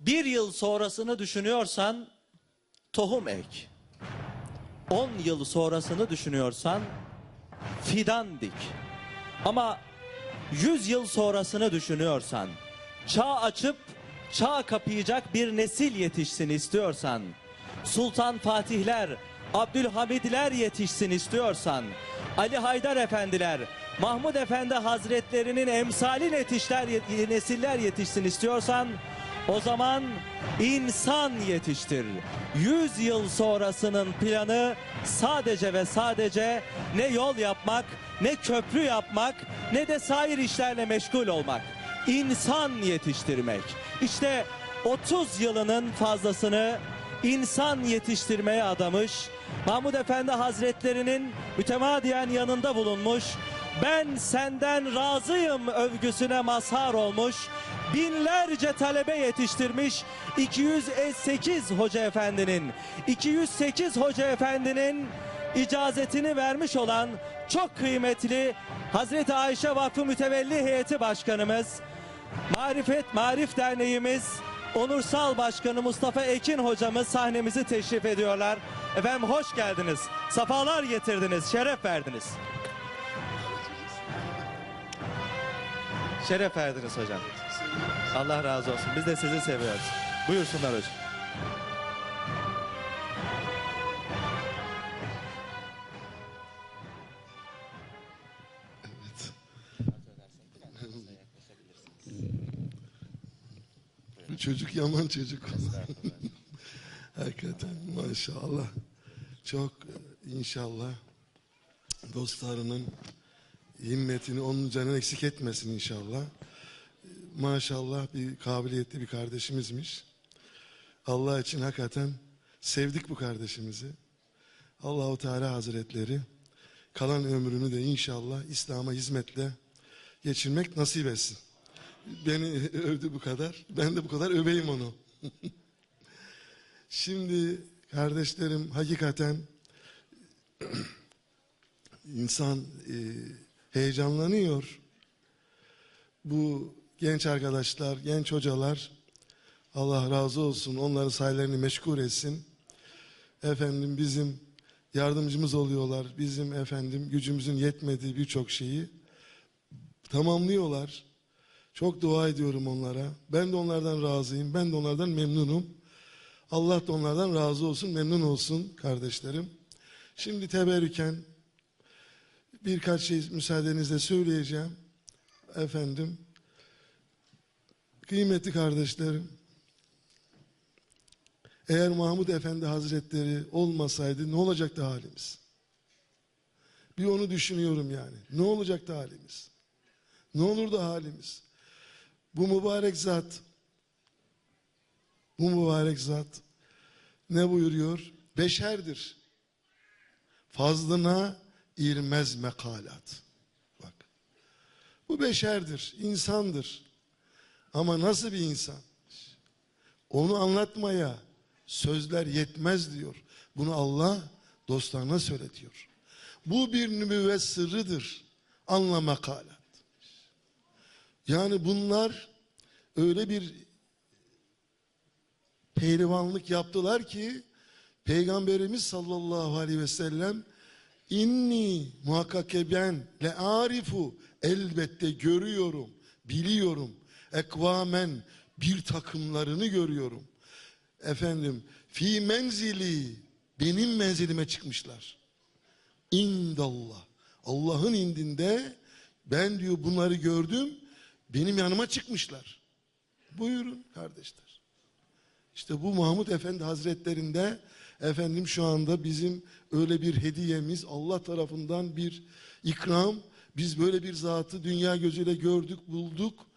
Bir yıl sonrasını düşünüyorsan tohum ek. 10 yıl sonrasını düşünüyorsan fidan dik. Ama 100 yıl sonrasını düşünüyorsan, çağ açıp çağ kapayacak bir nesil yetişsin istiyorsan, Sultan Fatihler, Abdülhamidler yetişsin istiyorsan, Ali Haydar Efendiler, Mahmud Efendi Hazretlerinin emsali netişler, nesiller yetişsin istiyorsan, o zaman insan yetiştir. 100 yıl sonrasının planı sadece ve sadece ne yol yapmak, ne köprü yapmak, ne de sair işlerle meşgul olmak. İnsan yetiştirmek. İşte 30 yılının fazlasını insan yetiştirmeye adamış, Mahmud Efendi Hazretlerinin mütemadiyen yanında bulunmuş, ben senden razıyım övgüsüne mazhar olmuş, binlerce talebe yetiştirmiş 208 hoca efendinin 208 hoca efendinin icazetini vermiş olan çok kıymetli Hazreti Ayşe Vakfı Mütevelli Heyeti Başkanımız Marifet Marif Derneğimiz Onursal Başkanı Mustafa Ekin hocamız sahnemizi teşrif ediyorlar. Efendim hoş geldiniz. Safalar getirdiniz, şeref verdiniz. Şeref verdiniz hocam. Allah razı olsun. Biz de sizi seviyoruz. Buyursunlar hocam. Bu çocuk yaman çocuk. Hakikaten maşallah. Çok inşallah dostlarının himmetini onun canını eksik etmesin inşallah. Maşallah bir kabiliyetli bir kardeşimizmiş. Allah için hakikaten sevdik bu kardeşimizi. Allahu Teala Hazretleri kalan ömrünü de inşallah İslam'a hizmetle geçirmek nasip etsin. Beni övdü bu kadar. Ben de bu kadar öveyim onu. Şimdi kardeşlerim hakikaten insan e, heyecanlanıyor. Bu genç arkadaşlar, genç hocalar Allah razı olsun onların sayelerini meşgul etsin. Efendim bizim yardımcımız oluyorlar. Bizim efendim gücümüzün yetmediği birçok şeyi tamamlıyorlar. Çok dua ediyorum onlara. Ben de onlardan razıyım. Ben de onlardan memnunum. Allah da onlardan razı olsun, memnun olsun kardeşlerim. Şimdi teberrüken birkaç şey müsaadenizle söyleyeceğim. Efendim, kıymetli kardeşlerim, eğer Mahmud Efendi Hazretleri olmasaydı ne olacaktı halimiz? Bir onu düşünüyorum yani. Ne olacaktı halimiz? Ne olurdu halimiz? Bu mübarek zat, bu mübarek zat ne buyuruyor? Beşerdir. Fazlına irmez mekalat. Bak. Bu beşerdir, insandır. Ama nasıl bir insan? Onu anlatmaya sözler yetmez diyor. Bunu Allah dostlarına söyletiyor. Bu bir nübüvvet sırrıdır. Anla mekalat. Yani bunlar öyle bir pehlivanlık yaptılar ki Peygamberimiz sallallahu aleyhi ve sellem inni muhakkak ben le arifu elbette görüyorum, biliyorum. Ekvamen bir takımlarını görüyorum. Efendim fi menzili benim menzilime çıkmışlar. İndallah. Allah'ın indinde ben diyor bunları gördüm. Benim yanıma çıkmışlar. Buyurun kardeşler. İşte bu Mahmud Efendi Hazretlerinde efendim şu anda bizim öyle bir hediyemiz Allah tarafından bir ikram. Biz böyle bir zatı dünya gözüyle gördük, bulduk.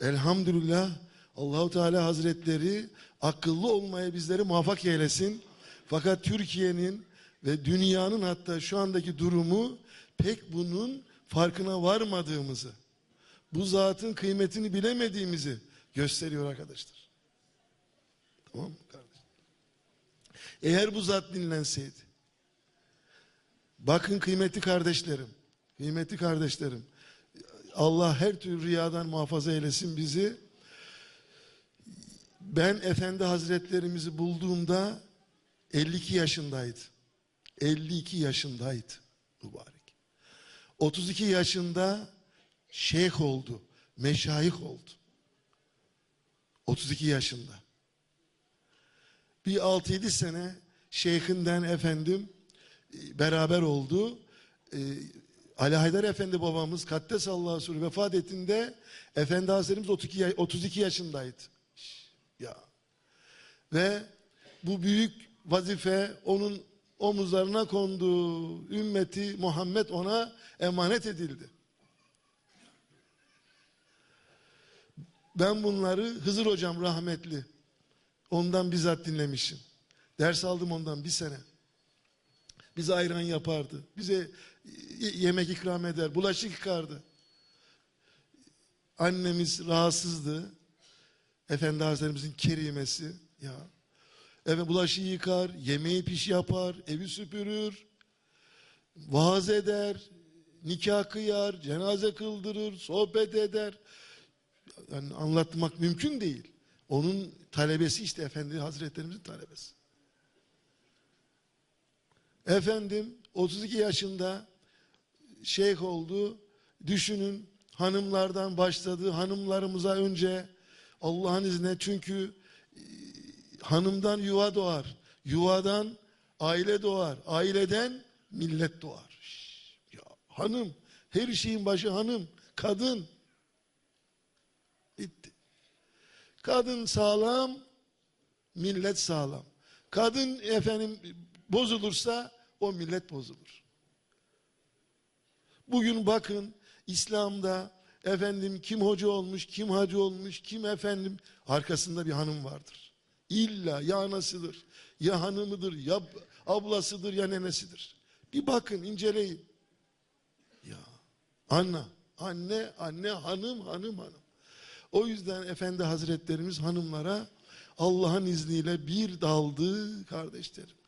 Elhamdülillah Allahu Teala Hazretleri akıllı olmaya bizleri muvaffak eylesin. Fakat Türkiye'nin ve dünyanın hatta şu andaki durumu pek bunun farkına varmadığımızı, bu zatın kıymetini bilemediğimizi gösteriyor arkadaşlar. Tamam mı kardeş? Eğer bu zat dinlenseydi, bakın kıymetli kardeşlerim, kıymetli kardeşlerim, Allah her türlü riyadan muhafaza eylesin bizi. Ben Efendi Hazretlerimizi bulduğumda 52 yaşındaydı. 52 yaşındaydı mübarek. 32 yaşında şeyh oldu, meşayih oldu. 32 yaşında. Bir 6-7 sene şeyhinden efendim e, beraber oldu. Ali Haydar Efendi babamız Kaddes Allah'a sürü vefat ettiğinde Efendi Hazretlerimiz 32, ya- 32 yaşındaydı. Ya. Ve bu büyük vazife onun omuzlarına kondu. Ümmeti Muhammed ona emanet edildi. Ben bunları Hızır hocam rahmetli ondan bizzat dinlemişim. Ders aldım ondan bir sene. Bize ayran yapardı. Bize yemek ikram eder. Bulaşık yıkardı. Annemiz rahatsızdı. Efendi Hazretlerimizin kerimesi. Ya. Evet bulaşığı yıkar, yemeği piş yapar, evi süpürür, vaaz eder, nikah kıyar, cenaze kıldırır, sohbet eder. Yani anlatmak mümkün değil. Onun talebesi işte Efendi Hazretlerimizin talebesi. Efendim 32 yaşında şeyh oldu. Düşünün hanımlardan başladı. Hanımlarımıza önce Allah'ın izniyle çünkü e, hanımdan yuva doğar. Yuvadan aile doğar. Aileden millet doğar. Ya hanım her şeyin başı hanım, kadın. Bitti. Kadın sağlam, millet sağlam. Kadın efendim bozulursa o millet bozulur. Bugün bakın İslam'da efendim kim hoca olmuş, kim hacı olmuş, kim efendim arkasında bir hanım vardır. İlla ya anasıdır, ya hanımıdır, ya ablasıdır, ya nenesidir. Bir bakın, inceleyin. Ya anne, anne, anne, hanım, hanım, hanım. O yüzden Efendi Hazretlerimiz hanımlara Allah'ın izniyle bir daldı kardeşlerim.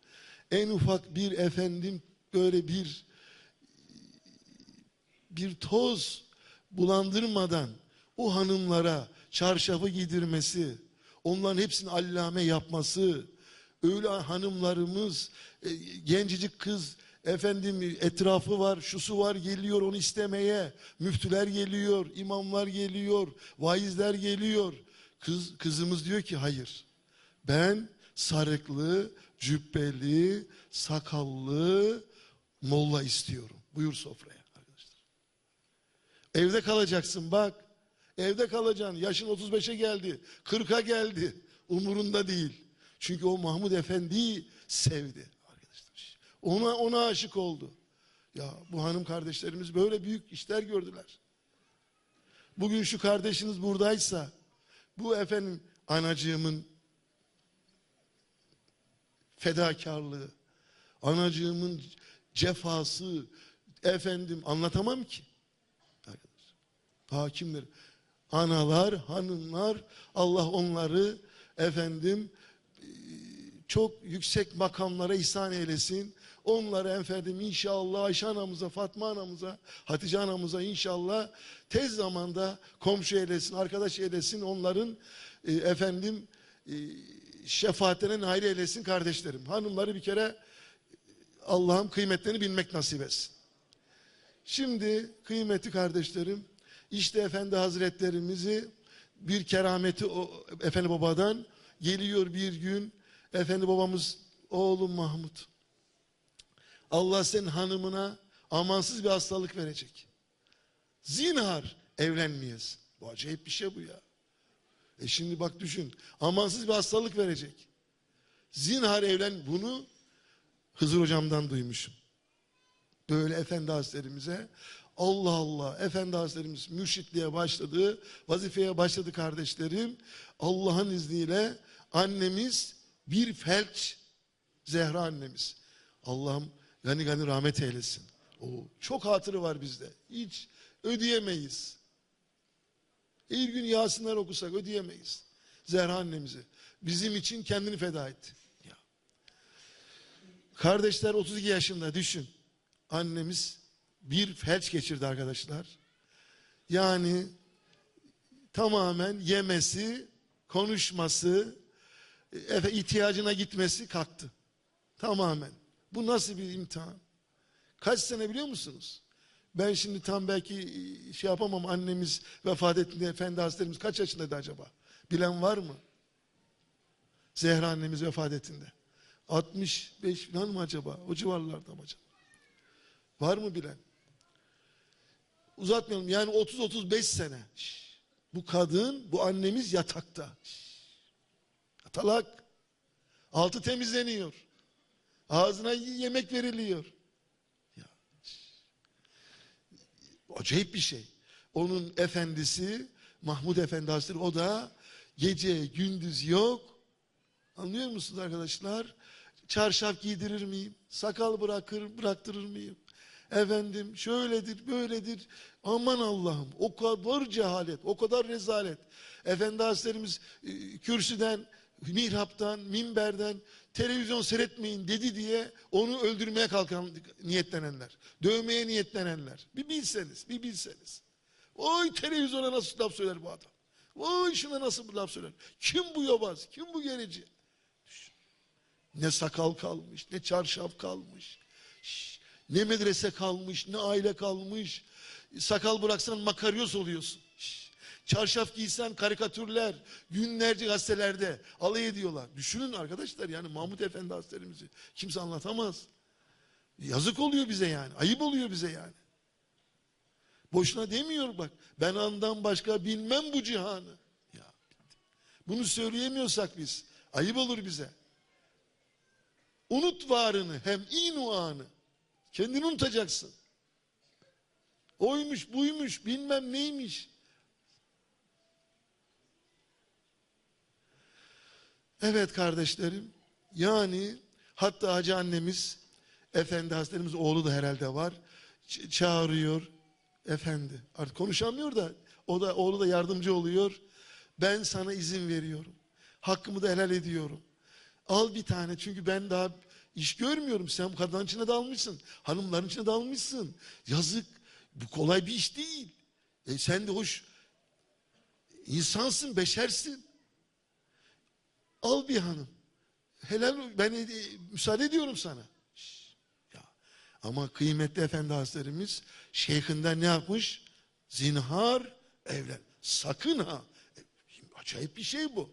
En ufak bir efendim böyle bir bir toz bulandırmadan o hanımlara çarşafı giydirmesi, onların hepsini allame yapması, öyle hanımlarımız, e, gencecik kız efendim etrafı var, şusu var geliyor onu istemeye, müftüler geliyor, imamlar geliyor, vaizler geliyor. Kız kızımız diyor ki hayır. Ben sarıklı, cübbeli, sakallı molla istiyorum. Buyur sofraya arkadaşlar. Evde kalacaksın bak. Evde kalacaksın. Yaşın 35'e geldi. 40'a geldi. Umurunda değil. Çünkü o Mahmud Efendi'yi sevdi arkadaşlar. Ona ona aşık oldu. Ya bu hanım kardeşlerimiz böyle büyük işler gördüler. Bugün şu kardeşiniz buradaysa bu efendim anacığımın fedakarlığı, anacığımın cefası, efendim anlatamam ki. Arkadaşlar, Hakimler, analar, hanımlar, Allah onları efendim e, çok yüksek makamlara ihsan eylesin. Onları efendim inşallah Ayşe anamıza, Fatma anamıza, Hatice anamıza inşallah tez zamanda komşu eylesin, arkadaş eylesin. Onların e, efendim e, şefaatine nail eylesin kardeşlerim. Hanımları bir kere Allah'ım kıymetlerini bilmek nasip etsin. Şimdi kıymeti kardeşlerim işte Efendi Hazretlerimizi bir kerameti o, Efendi Baba'dan geliyor bir gün Efendi Babamız oğlum Mahmut Allah senin hanımına amansız bir hastalık verecek. Zinhar evlenmeyesin. Bu acayip bir şey bu ya. E şimdi bak düşün. Amansız bir hastalık verecek. Zinhar evlen bunu Hızır hocamdan duymuşum. Böyle Efendi Hazretlerimize Allah Allah Efendi Hazretlerimiz mürşitliğe başladı, vazifeye başladı kardeşlerim. Allah'ın izniyle annemiz bir felç Zehra annemiz. Allah'ım gani gani rahmet eylesin. O çok hatırı var bizde. Hiç ödeyemeyiz. Her gün Yasinler okusak ödeyemeyiz. Zehra annemizi. Bizim için kendini feda etti. Ya. Kardeşler 32 yaşında düşün. Annemiz bir felç geçirdi arkadaşlar. Yani tamamen yemesi konuşması, ihtiyacına gitmesi kalktı. Tamamen. Bu nasıl bir imtihan? Kaç sene biliyor musunuz? Ben şimdi tam belki e, şey yapamam annemiz vefat ettiğinde efendi hazretlerimiz kaç yaşındaydı acaba? Bilen var mı? Zehra annemiz vefat ettiğinde. 65 falan mı acaba? O civarlarda mı acaba? Var mı bilen? Uzatmayalım yani 30-35 sene. Şş. Bu kadın, bu annemiz yatakta. Şş. Yatalak. Altı temizleniyor. Ağzına yemek veriliyor. Ya. şş. Acayip bir şey. Onun efendisi Mahmud Efendi Hazretleri o da gece gündüz yok. Anlıyor musunuz arkadaşlar? Çarşaf giydirir miyim? Sakal bırakır, bıraktırır mıyım? Efendim şöyledir, böyledir. Aman Allah'ım o kadar cehalet, o kadar rezalet. Efendi Hazretlerimiz e, kürsüden, mihraptan, minberden televizyon seyretmeyin dedi diye onu öldürmeye kalkan niyetlenenler. Dövmeye niyetlenenler. Bir bilseniz, bir bilseniz. Oy televizyona nasıl laf söyler bu adam? Oy şuna nasıl bir laf söyler? Kim bu yobaz? Kim bu gerici? Ne sakal kalmış, ne çarşaf kalmış. Ne medrese kalmış, ne aile kalmış. Sakal bıraksan makaryos oluyorsun. Çarşaf giysen karikatürler, günlerce gazetelerde alay ediyorlar. Düşünün arkadaşlar yani Mahmut Efendi Hazretlerimizi kimse anlatamaz. Yazık oluyor bize yani, ayıp oluyor bize yani. Boşuna demiyor bak. Ben andan başka bilmem bu cihanı. Ya, bunu söyleyemiyorsak biz, ayıp olur bize. Unut varını hem inu anı. Kendini unutacaksın. Oymuş buymuş bilmem neymiş. Evet kardeşlerim. Yani hatta hacı annemiz efendi hazretlerimiz oğlu da herhalde var. Çağırıyor. Efendi. Artık konuşamıyor da o da oğlu da yardımcı oluyor. Ben sana izin veriyorum. Hakkımı da helal ediyorum. Al bir tane çünkü ben daha iş görmüyorum. Sen kadının içine dalmışsın. Hanımların içine dalmışsın. Yazık. Bu kolay bir iş değil. E sen de hoş insansın, beşersin. Al bir hanım. Helal ben e, müsaade ediyorum sana. Şş, Ya. Ama kıymetli efendi hazretlerimiz şeyhinden ne yapmış? Zinhar evlen. Sakın ha. E, Acayip bir şey bu.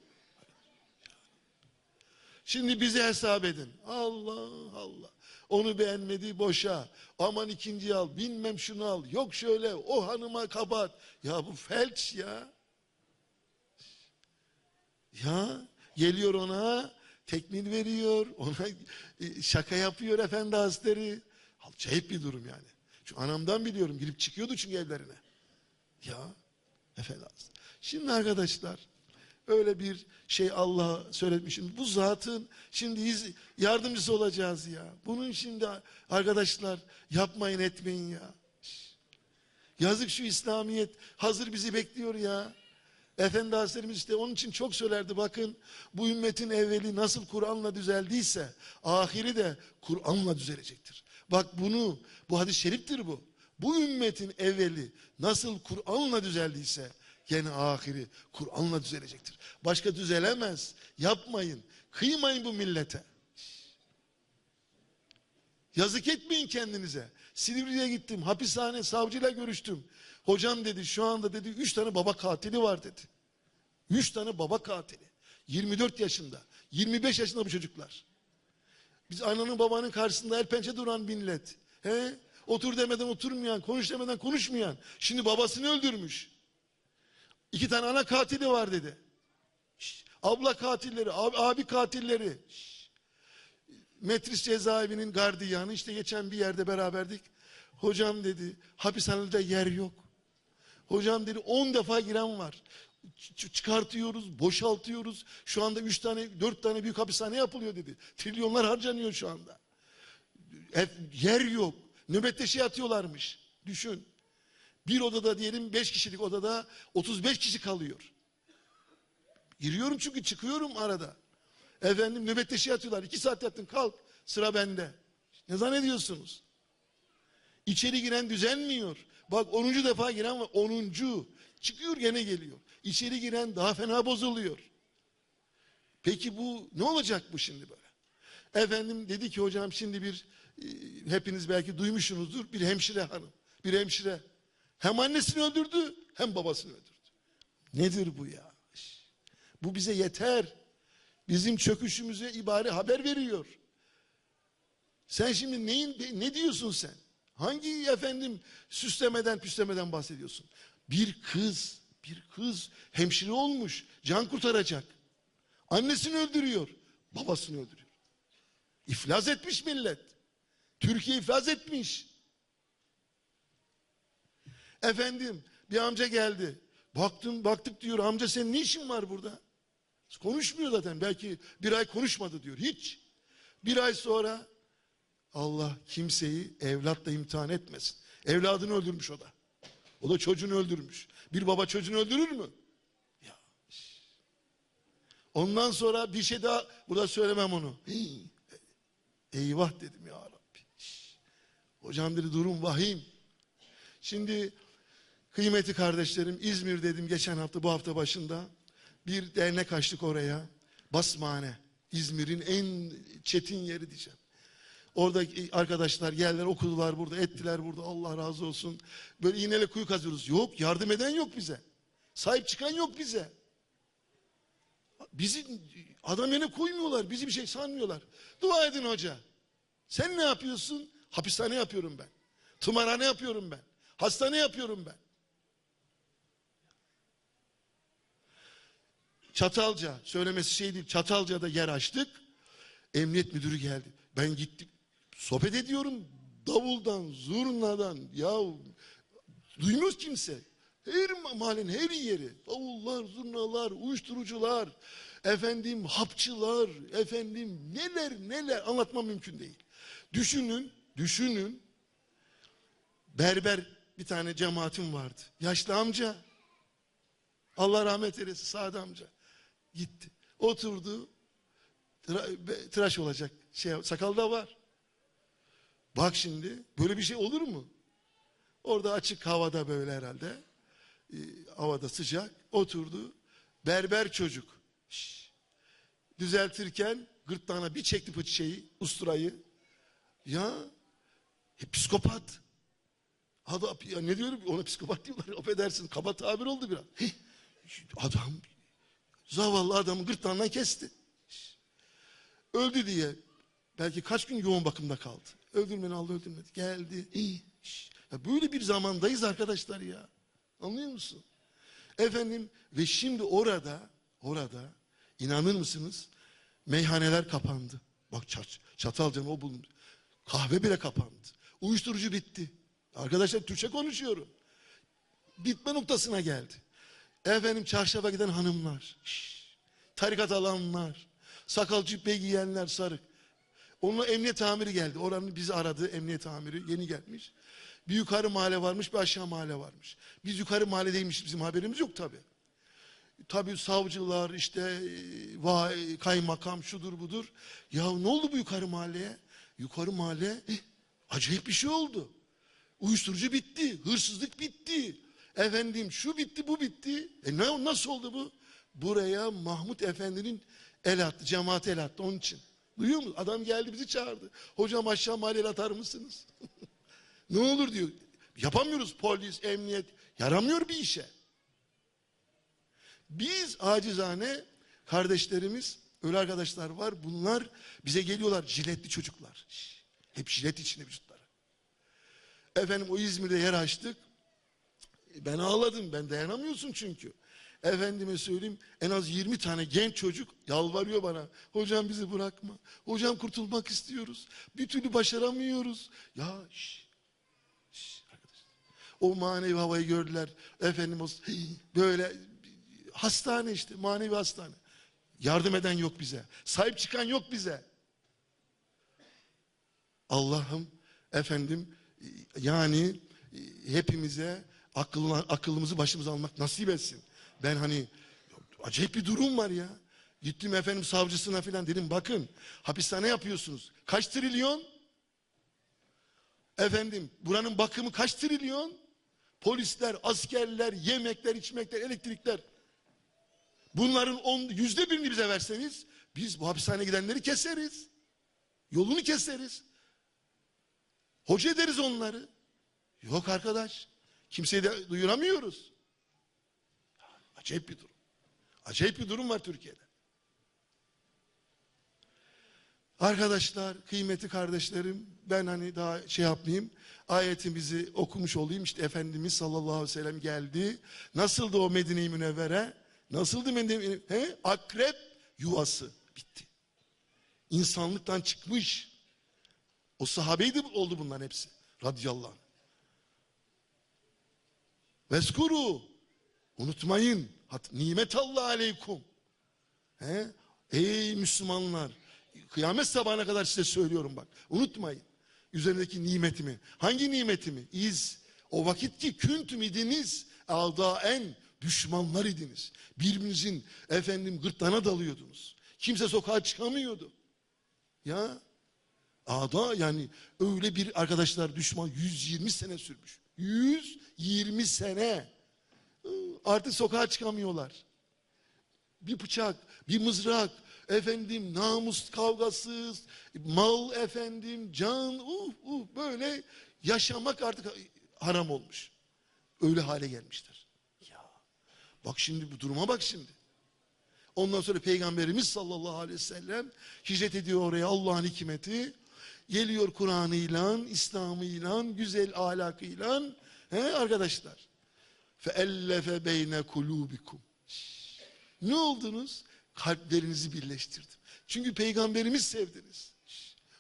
Şimdi bize hesap edin. Allah Allah. Onu beğenmedi boşa. Aman ikinci al. Bilmem şunu al. Yok şöyle o hanıma kapat. Ya bu felç ya. Ya geliyor ona tekmil veriyor. Ona e, şaka yapıyor efendi hazretleri. Acayip bir durum yani. Şu anamdan biliyorum. Girip çıkıyordu çünkü evlerine. Ya efendi hazretleri. Şimdi arkadaşlar öyle bir şey Allah söyletmişim. Bu zatın şimdi iz, yardımcısı olacağız ya. Bunun şimdi arkadaşlar yapmayın etmeyin ya. Yazık şu İslamiyet hazır bizi bekliyor ya. Efendi Hazretlerimiz işte onun için çok söylerdi bakın bu ümmetin evveli nasıl Kur'an'la düzeldiyse ahiri de Kur'an'la düzelecektir. Bak bunu bu hadis-i şeriftir bu. Bu ümmetin evveli nasıl Kur'an'la düzeldiyse gene ahiri Kur'an'la düzelecektir. Başka düzelemez. Yapmayın. Kıymayın bu millete. Yazık etmeyin kendinize. Silivri'ye gittim. Hapishane savcıyla görüştüm. Hocam dedi şu anda dedi üç tane baba katili var dedi. Üç tane baba katili. 24 yaşında. 25 yaşında bu çocuklar. Biz ananın babanın karşısında el pençe duran millet. He? Otur demeden oturmayan, konuş demeden konuşmayan. Şimdi babasını öldürmüş. İki tane ana katili var dedi. Şş, abla katilleri, abi, abi katilleri. Şş. Metris cezaevinin gardiyanı işte geçen bir yerde beraberdik. Hocam dedi hapishanede yer yok. Hocam dedi 10 defa giren var. Ç- çıkartıyoruz, boşaltıyoruz. Şu anda 3 tane, 4 tane büyük hapishane yapılıyor dedi. Trilyonlar harcanıyor şu anda. Hep yer yok. Nöbetleşe yatıyorlarmış. Düşün. Bir odada diyelim 5 kişilik odada 35 kişi kalıyor. Giriyorum çünkü çıkıyorum arada. Efendim nöbetleşe yatıyorlar. 2 saat yattın kalk sıra bende. Ne zannediyorsunuz? İçeri giren düzenmiyor. Bak 10. defa giren var. 10. Çıkıyor gene geliyor. İçeri giren daha fena bozuluyor. Peki bu ne olacak bu şimdi böyle? Efendim dedi ki hocam şimdi bir e, hepiniz belki duymuşsunuzdur bir hemşire hanım. Bir hemşire hem annesini öldürdü hem babasını öldürdü. Nedir bu ya? Bu bize yeter. Bizim çöküşümüze ibare haber veriyor. Sen şimdi neyin ne diyorsun sen? Hangi efendim süslemeden püslemeden bahsediyorsun? Bir kız, bir kız hemşire olmuş, can kurtaracak. Annesini öldürüyor, babasını öldürüyor. İflas etmiş millet. Türkiye iflas etmiş. Efendim bir amca geldi. Baktım baktık diyor amca senin ne işin var burada? Konuşmuyor zaten belki bir ay konuşmadı diyor hiç. Bir ay sonra Allah kimseyi evlatla imtihan etmesin. Evladını öldürmüş o da. O da çocuğunu öldürmüş. Bir baba çocuğunu öldürür mü? Ya. Ondan sonra bir şey daha burada söylemem onu. Eyvah dedim ya Rabbi. Hocam dedi durum vahim. Şimdi kıymeti kardeşlerim İzmir dedim geçen hafta bu hafta başında bir dernek açtık oraya. Basmane. İzmir'in en çetin yeri diyeceğim. Orada arkadaşlar yerler okudular burada, ettiler burada. Allah razı olsun. Böyle iğneyle kuyu kazıyoruz. Yok, yardım eden yok bize. Sahip çıkan yok bize. Bizi adam yerine koymuyorlar. Bizi bir şey sanmıyorlar. Dua edin hoca. Sen ne yapıyorsun? Hapishane yapıyorum ben. Tımarhane yapıyorum ben. Hastane yapıyorum ben. Çatalca söylemesi şey değil. Çatalca'da yer açtık. Emniyet müdürü geldi. Ben gittim. Sohbet ediyorum. Davuldan, zurnadan ya duymuyoruz kimse. Her mahallenin her yeri. Davullar, zurnalar, uyuşturucular, efendim hapçılar, efendim neler neler anlatmam mümkün değil. Düşünün, düşünün. Berber bir tane cemaatim vardı. Yaşlı amca. Allah rahmet eylesin Sadi amca. Gitti. Oturdu. Tıraş olacak. Şey, sakal da var. Bak şimdi böyle bir şey olur mu? Orada açık havada böyle herhalde. Ee, havada sıcak. Oturdu. Berber çocuk. Şş. Düzeltirken gırtlağına bir çekti bu şeyi, usturayı. Ya e, psikopat. Adam, ya ne diyorum ona psikopat diyorlar. Affedersin kaba tabir oldu biraz. Hih, Adam zavallı adamı gırtlağından kesti. Öldü diye belki kaç gün yoğun bakımda kaldı. Öldürmeni Allah öldürmedi. Geldi. İyi. Ya böyle bir zamandayız arkadaşlar ya. Anlıyor musun? Efendim ve şimdi orada orada inanır mısınız? Meyhaneler kapandı. Bak çat, Çatalca'nın o bulundu. Kahve bile kapandı. Uyuşturucu bitti. Arkadaşlar Türkçe konuşuyorum. Bitme noktasına geldi. Efendim çarşafa giden hanımlar. şş, tarikat alanlar. Sakal cübbe giyenler sarık. Onunla emniyet amiri geldi. Oranın bizi aradı emniyet amiri. Yeni gelmiş. Bir yukarı mahalle varmış bir aşağı mahalle varmış. Biz yukarı mahalledeymiş bizim haberimiz yok tabi. Tabi savcılar işte e, vay, kaymakam şudur budur. Ya ne oldu bu yukarı mahalleye? Yukarı mahalle eh, acayip bir şey oldu. Uyuşturucu bitti, hırsızlık bitti. Efendim şu bitti bu bitti. E ne, nasıl oldu bu? Buraya Mahmut Efendi'nin el attı, cemaat el attı onun için. Duyuyor musun? Adam geldi bizi çağırdı. Hocam aşağı mahalleye atar mısınız? ne olur diyor. Yapamıyoruz polis, emniyet. Yaramıyor bir işe. Biz acizane kardeşlerimiz, öyle arkadaşlar var. Bunlar bize geliyorlar jiletli çocuklar. Hep jilet içinde vücutları. Efendim o İzmir'de yer açtık. Ben ağladım. Ben dayanamıyorsun çünkü. Efendime söyleyeyim en az 20 tane genç çocuk yalvarıyor bana. Hocam bizi bırakma. Hocam kurtulmak istiyoruz. Bir türlü başaramıyoruz. Ya şş, şş, arkadaşlar. O manevi havayı gördüler. Efendim o böyle hastane işte manevi hastane. Yardım eden yok bize. Sahip çıkan yok bize. Allah'ım efendim yani hepimize akıl, akıllımızı başımıza almak nasip etsin. Ben hani acayip bir durum var ya. Gittim efendim savcısına filan dedim bakın hapishane yapıyorsunuz. Kaç trilyon? Efendim buranın bakımı kaç trilyon? Polisler, askerler, yemekler, içmekler, elektrikler. Bunların on, yüzde birini bize verseniz Biz bu hapishaneye gidenleri keseriz. Yolunu keseriz. Hoca ederiz onları. Yok arkadaş. Kimseyi de duyuramıyoruz. Acayip bir durum. Acayip bir durum var Türkiye'de. Arkadaşlar, kıymetli kardeşlerim, ben hani daha şey yapmayayım. Ayetimizi okumuş olayım. İşte Efendimiz sallallahu aleyhi ve sellem geldi. Nasıldı o Medine-i Münevvere? Nasıldı Medine-i He? Akrep yuvası. Bitti. İnsanlıktan çıkmış. O sahabeydi oldu bunların hepsi. Radıyallahu anh. Veskuru. Unutmayın. Nimet Allah aleykum. He? Ey Müslümanlar. Kıyamet sabahına kadar size söylüyorum bak. Unutmayın. Üzerindeki nimetimi. Hangi nimetimi? İz. O vakit ki küntüm idiniz. en düşmanlar idiniz. Birbirinizin efendim gırtlağına dalıyordunuz. Kimse sokağa çıkamıyordu. Ya Ada yani öyle bir arkadaşlar düşman 120 sene sürmüş. 120 sene. Artık sokağa çıkamıyorlar. Bir bıçak, bir mızrak, efendim namus kavgası, mal efendim, can, uh uh böyle yaşamak artık haram olmuş. Öyle hale gelmiştir. Ya bak şimdi bu duruma bak şimdi. Ondan sonra Peygamberimiz sallallahu aleyhi ve sellem hicret ediyor oraya Allah'ın hikmeti. Geliyor Kur'an'ıyla, İslam'ıyla, güzel ahlakıyla. He arkadaşlar. فَاَلَّفَ beyne kulubikum. Ne oldunuz? Kalplerinizi birleştirdim. Çünkü peygamberimiz sevdiniz.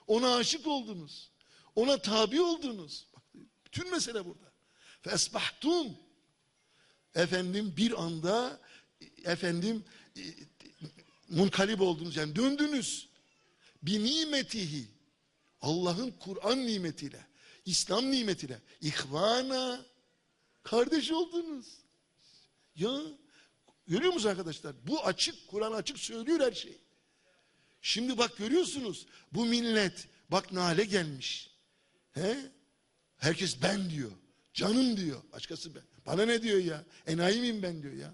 Ona aşık oldunuz. Ona tabi oldunuz. Bak, bütün mesele burada. فَاَسْبَحْتُمْ Efendim bir anda efendim e, munkalip oldunuz yani döndünüz. Bir nimetihi Allah'ın Kur'an nimetiyle, İslam nimetiyle ihvana kardeş oldunuz. Ya görüyor musunuz arkadaşlar? Bu açık, Kur'an açık söylüyor her şeyi. Şimdi bak görüyorsunuz bu millet bak ne hale gelmiş. He? Herkes ben diyor. Canım diyor. Başkası ben. Bana ne diyor ya? Enayi miyim ben diyor ya.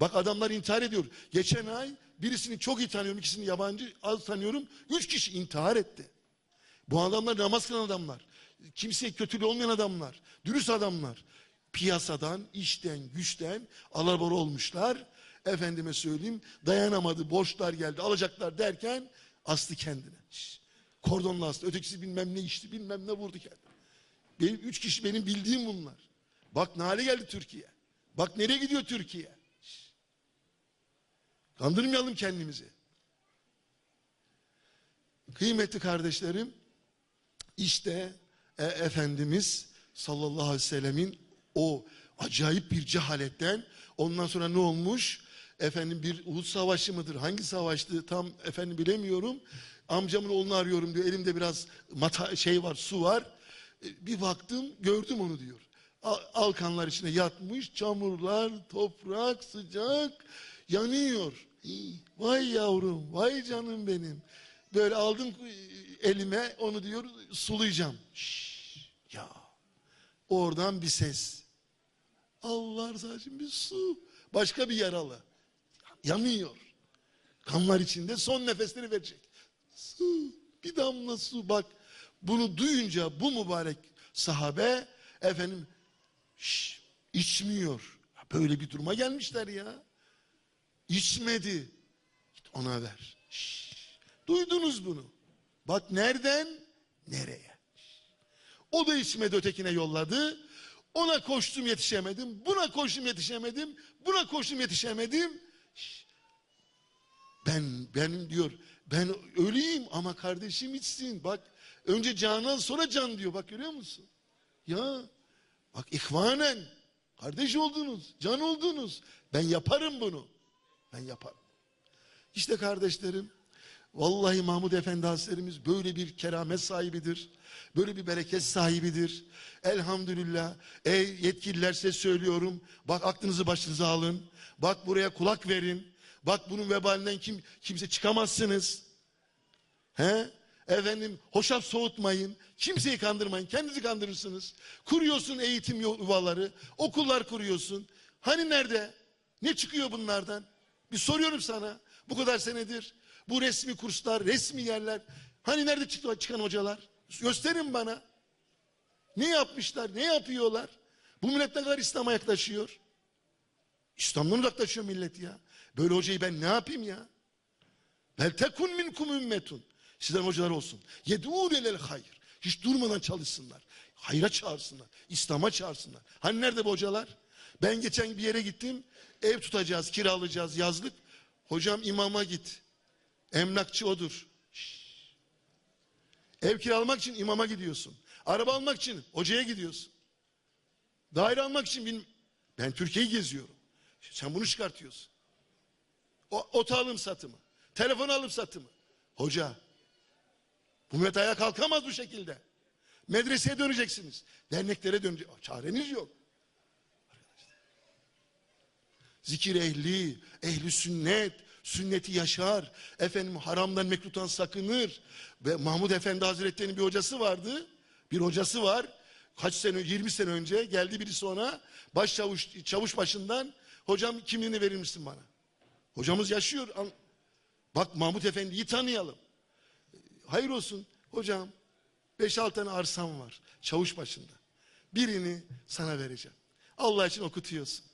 Bak adamlar intihar ediyor. Geçen ay birisini çok iyi tanıyorum, ikisini yabancı az tanıyorum. Üç kişi intihar etti. Bu adamlar namaz kılan adamlar. Kimseye kötülüğü olmayan adamlar. Dürüst adamlar. Piyasadan, işten, güçten alabora olmuşlar. Efendime söyleyeyim dayanamadı, borçlar geldi, alacaklar derken astı kendine. Kordonla astı. Ötekisi bilmem ne içti, bilmem ne vurdu kendine. Benim, üç kişi benim bildiğim bunlar. Bak ne hale geldi Türkiye. Bak nereye gidiyor Türkiye. Kandırmayalım kendimizi. Kıymetli kardeşlerim, işte e, Efendimiz sallallahu aleyhi ve sellemin o acayip bir cehaletten ondan sonra ne olmuş? Efendim bir Uhud savaşı mıdır? Hangi savaştı tam efendim bilemiyorum. Amcamın oğlunu arıyorum diyor. Elimde biraz mata, şey var, su var. E, Bir baktım gördüm onu diyor. Al- Alkanlar içine yatmış, çamurlar, toprak, sıcak, yanıyor. Vay yavrum, vay canım benim. Böyle aldım elime onu diyor sulayacağım. Şşş, ya oradan bir ses. Allah için bir su. Başka bir yaralı. Yanıyor. Kanlar içinde son nefesleri verecek. Su. Bir damla su bak. Bunu duyunca bu mübarek sahabe efendim şş, içmiyor. Böyle bir duruma gelmişler ya. İçmedi. Git ona ver. Şş. Duydunuz bunu. Bak nereden nereye. O da içmedi ötekine yolladı. Ona koştum yetişemedim. Buna koştum yetişemedim. Buna koştum yetişemedim. Ben benim diyor. Ben öleyim ama kardeşim içsin. Bak önce canan sonra can diyor. Bak görüyor musun? Ya bak ihvanen kardeş oldunuz, can oldunuz. Ben yaparım bunu. Ben yaparım. İşte kardeşlerim Vallahi Mahmud Efendi Hazretlerimiz böyle bir keramet sahibidir. Böyle bir bereket sahibidir. Elhamdülillah. Ey yetkililer size söylüyorum. Bak aklınızı başınıza alın. Bak buraya kulak verin. Bak bunun vebalinden kim, kimse çıkamazsınız. He? Efendim hoşaf soğutmayın. Kimseyi kandırmayın. Kendinizi kandırırsınız. Kuruyorsun eğitim yuvaları. Okullar kuruyorsun. Hani nerede? Ne çıkıyor bunlardan? Bir soruyorum sana. Bu kadar senedir. Bu resmi kurslar, resmi yerler. Hani nerede çıktı çıkan hocalar? Gösterin bana. Ne yapmışlar, ne yapıyorlar? Bu millet ne kadar İslam'a yaklaşıyor? İslam'dan uzaklaşıyor millet ya. Böyle hocayı ben ne yapayım ya? Bel tekun minkum ümmetun. Sizden hocalar olsun. Yedûn elel hayır. Hiç durmadan çalışsınlar. Hayra çağırsınlar. İslam'a çağırsınlar. Hani nerede bu hocalar? Ben geçen bir yere gittim. Ev tutacağız, kiralayacağız yazlık. Hocam imama git. Emlakçı odur. Ev kiralamak için imama gidiyorsun. Araba almak için hocaya gidiyorsun. Daire almak için bin... ben Türkiye'yi geziyorum. Sen bunu çıkartıyorsun. O, ot alım satımı. Telefon alım satımı. Hoca. Bu millet ayağa kalkamaz bu şekilde. Medreseye döneceksiniz. Derneklere dönecek. Çareniz yok. Zikir ehli, ehli sünnet, sünneti yaşar. Efendim haramdan mekrutan sakınır. Ve Mahmud Efendi Hazretleri'nin bir hocası vardı. Bir hocası var. Kaç sene, 20 sene önce geldi birisi ona. Başçavuş, çavuş başından hocam kimliğini verir misin bana? Hocamız yaşıyor. Bak Mahmut Efendi'yi tanıyalım. Hayır olsun hocam. 5-6 tane arsam var. Çavuş başında. Birini sana vereceğim. Allah için okutuyorsun.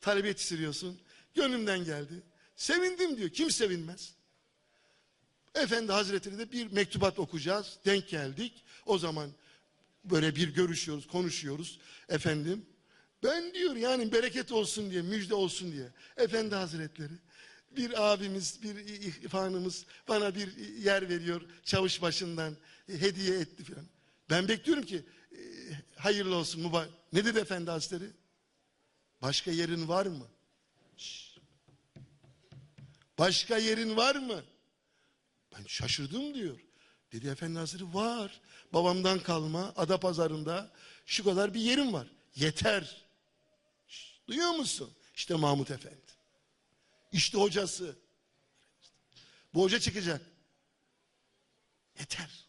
Talebe yetiştiriyorsun. Gönlümden geldi. Sevindim diyor. Kim sevinmez? Efendi Hazretleri de bir mektubat okuyacağız. Denk geldik. O zaman böyle bir görüşüyoruz, konuşuyoruz. Efendim ben diyor yani bereket olsun diye, müjde olsun diye. Efendi Hazretleri bir abimiz, bir ihvanımız bana bir yer veriyor çavuş başından hediye etti falan. Ben bekliyorum ki e, hayırlı olsun. Ne dedi Efendi Hazretleri? Başka yerin var mı? Şşş. Başka yerin var mı? Ben şaşırdım diyor. Dedi Efendi Hazretleri var. Babamdan kalma ada pazarında şu kadar bir yerim var. Yeter. Duyuyor musun? İşte Mahmut Efendi. İşte hocası. Bu hoca çıkacak. Yeter.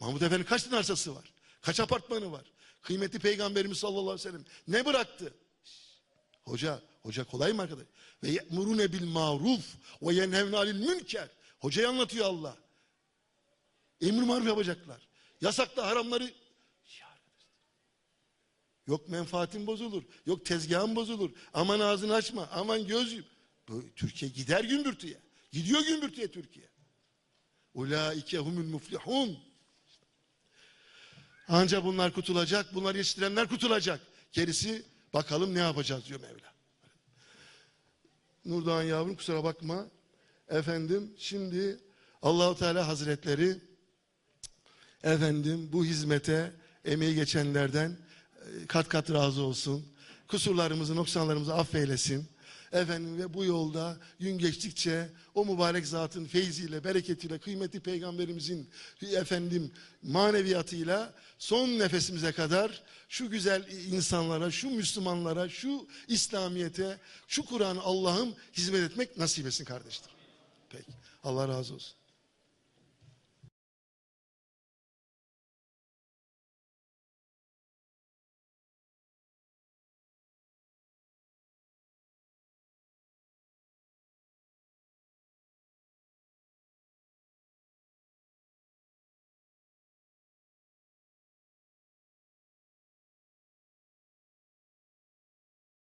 Mahmut Efendi kaç tane arsası var? Kaç apartmanı var? Kıymetli Peygamberimiz sallallahu aleyhi ve sellem ne bıraktı? Hoca, hoca kolay mı arkadaş? Ve ye'murune bil maruf ve yenhevne anil münker. Hocayı anlatıyor Allah. Emir maruf yapacaklar. Yasakla haramları. Yok menfaatin bozulur. Yok tezgahın bozulur. Aman ağzını açma. Aman göz yum. Türkiye gider gümbürtüye. Gidiyor gümbürtüye Türkiye. Ulaike humul muflihun. Ancak bunlar kurtulacak. Bunlar yetiştirenler kurtulacak. Gerisi bakalım ne yapacağız diyor Mevla. Nurdoğan yavrum kusura bakma. Efendim şimdi Allahu Teala Hazretleri efendim bu hizmete emeği geçenlerden e, kat kat razı olsun. Kusurlarımızı, noksanlarımızı affeylesin. Efendim ve bu yolda gün geçtikçe o mübarek zatın feyziyle, bereketiyle, kıymetli peygamberimizin efendim maneviyatıyla son nefesimize kadar şu güzel insanlara, şu Müslümanlara, şu İslamiyete, şu Kur'an Allah'ım hizmet etmek nasip etsin kardeşlerim. Peki. Allah razı olsun.